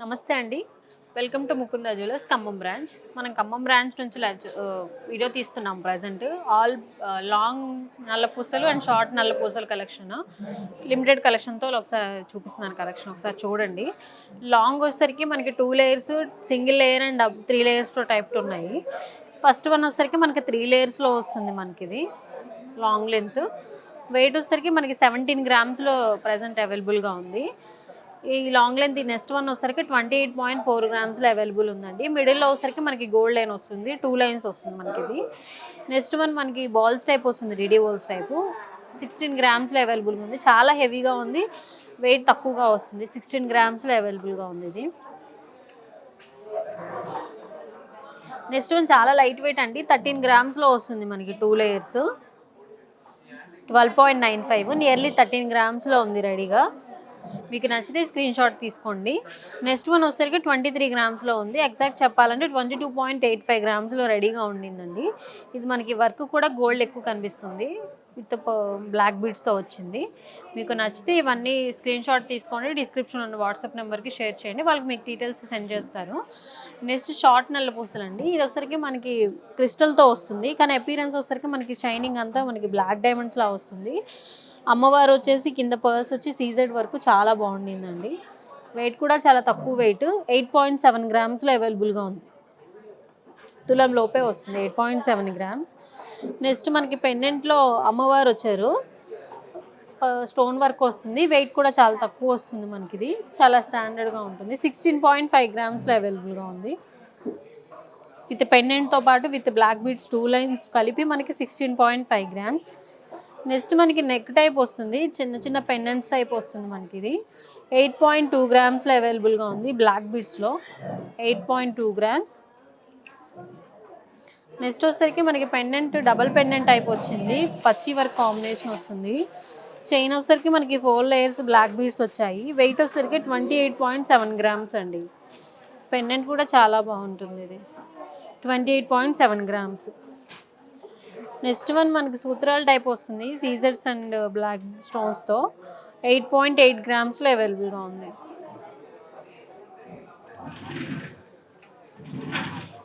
నమస్తే అండి. Welcome to Mukunda jewellers Khammam branch మనం ఖమ్మం బ్రాంచ్ నుంచి వీడియో తీస్తున్నాం ప్రజెంట్ ఆల్ లాంగ్ నల్ల పూసలు అండ్ షార్ట్ నల్ల పూసలు కలెక్షన్ లిమిటెడ్ కలెక్షన్తో ఒకసారి చూపిస్తున్నాను కలెక్షన్ ఒకసారి చూడండి. లాంగ్ వచ్చేసరికి మనకి two layers single layer and three లేయర్స్తో type ఉన్నాయి. ఫస్ట్ వన్ వచ్చేసరికి మనకి త్రీ లేయర్స్లో వస్తుంది మనకి ఇది లాంగ్ లెంత్ వెయిట్ వచ్చేసరికి మనకి సెవెంటీన్ గ్రామ్స్లో ప్రజెంట్ అవైలబుల్గా ఉంది. ఈ లాంగ్ లెంత్ ఈ నెక్స్ట్ వన్ వచ్చేసరికి ట్వంటీ ఎయిట్ పాయింట్ ఫోర్ గ్రామ్స్లో అవైలబుల్ ఉందండి. మిడిల్లో వచ్చేసరికి మనకి గోల్డ్ లైన్ వస్తుంది. టూ లైన్స్ వస్తుంది మనకి ఇది. నెక్స్ట్ వన్ మనకి బాల్స్ టైప్ వస్తుంది రెడీ బాల్స్ టైపు సిక్స్టీన్ గ్రామ్స్లో అవైలబుల్గా ఉంది. చాలా హెవీగా ఉంది. వెయిట్ తక్కువగా వస్తుంది. సిక్స్టీన్ గ్రామ్స్లో అవైలబుల్గా ఉంది ఇది. నెక్స్ట్ వన్ చాలా లైట్ వెయిట్ అండి. థర్టీన్ గ్రామ్స్లో వస్తుంది మనకి two layers twelve point nine five nearly thirteen గ్రామ్స్లో ఉంది రెడీగా మీకు నచ్చితే స్క్రీన్ షాట్ తీసుకోండి. నెక్స్ట్ వన్ వచ్చేసరికి ట్వంటీ త్రీ గ్రామ్స్లో ఉంది. ఎగ్జాక్ట్ చెప్పాలంటే twenty two point eight five గ్రామ్స్లో రెడీగా ఉండిందండి. ఇది మనకి వర్క్ కూడా గోల్డ్ ఎక్కువ కనిపిస్తుంది. విత్ బ్లాక్ బీడ్స్తో వచ్చింది. మీకు నచ్చితే ఇవన్నీ స్క్రీన్ షాట్ తీసుకోండి. డిస్క్రిప్షన్ ఉన్న వాట్సాప్ నెంబర్కి షేర్ చేయండి. వాళ్ళకి మీకు డీటెయిల్స్ సెండ్ చేస్తారు. నెక్స్ట్ షార్ట్ నల్ల పూసలండి. ఇది వచ్చరికి మనకి క్రిస్టల్తో వస్తుంది. కానీ అపీరెన్స్ వచ్చరికి మనకి షైనింగ్ అంతా మనకి బ్లాక్ డైమండ్స్లా వస్తుంది. అమ్మవారు వచ్చేసి కింద పర్ల్స్ వచ్చి సీజెడ్ వరకు చాలా బాగుండిందండి. వెయిట్ కూడా చాలా తక్కువ వెయిట్ ఎయిట్ పాయింట్ సెవెన్ గ్రామ్స్లో అవైలబుల్గా ఉంది. తులం లోపే వస్తుంది. Eight point seven grams next మనకి పెండెంట్లో అమ్మవారు వచ్చారు. స్టోన్ వర్క్ వస్తుంది. వెయిట్ కూడా చాలా తక్కువ వస్తుంది మనకి ఇది చాలా స్టాండర్డ్గా ఉంటుంది. సిక్స్టీన్ పాయింట్ ఫైవ్ గ్రామ్స్లో అవైలబుల్గా ఉంది. విత్ పెండెంట్తో పాటు with black beads two lines కలిపి మనకి sixteen point five grams next మనకి నెక్ టైప్ వస్తుంది. చిన్న చిన్న పెండెంట్స్ టైప్ వస్తుంది మనకి ఇది. ఎయిట్ పాయింట్ టూ గ్రామ్స్లో అవైలబుల్గా ఉంది black బీడ్స్లో eight point two grams. Next వచ్చేసరికి మనకి పెండెంట్ డబల్ పెండెంట్ టైప్ వచ్చింది. పచ్చి వర్క్ కాంబినేషన్ వస్తుంది. చైన్ వచ్చేసరికి మనకి ఫోర్ లేయర్స్ బ్లాక్ బీడ్స్ వచ్చాయి. వెయిట్ వచ్చేసరికి twenty eight point seven grams అండి. పెండెంట్ కూడా చాలా బాగుంటుంది ఇది. Twenty eight point seven grams. Next one మనకి సూత్రాల టైప్ వస్తుంది. సీజర్స్ అండ్ బ్లాక్ స్టోన్స్తో ఎయిట్ పాయింట్ ఎయిట్ గ్రామ్స్లో అవైలబుల్గా ఉంది.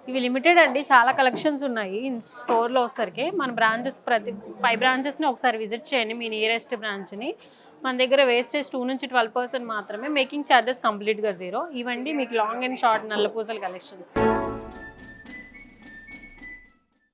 ఇవి లిమిటెడ్ అండి. చాలా కలెక్షన్స్ ఉన్నాయి స్టోర్లో వచ్చేసరికి. మన బ్రాంచెస్ ప్రతి ఫైవ్ బ్రాంచెస్ని ఒకసారి విజిట్ చేయండి. మీ నియరెస్ట్ బ్రాంచ్ని. మన దగ్గర వేస్టేజ్ టూ నుంచి ట్వెల్వ్ పర్సెంట్ మాత్రమే. మేకింగ్ ఛార్జెస్ కంప్లీట్గా జీరో ఇవండి మీకు లాంగ్ అండ్ షార్ట్ నల్ల పూసల కలెక్షన్స్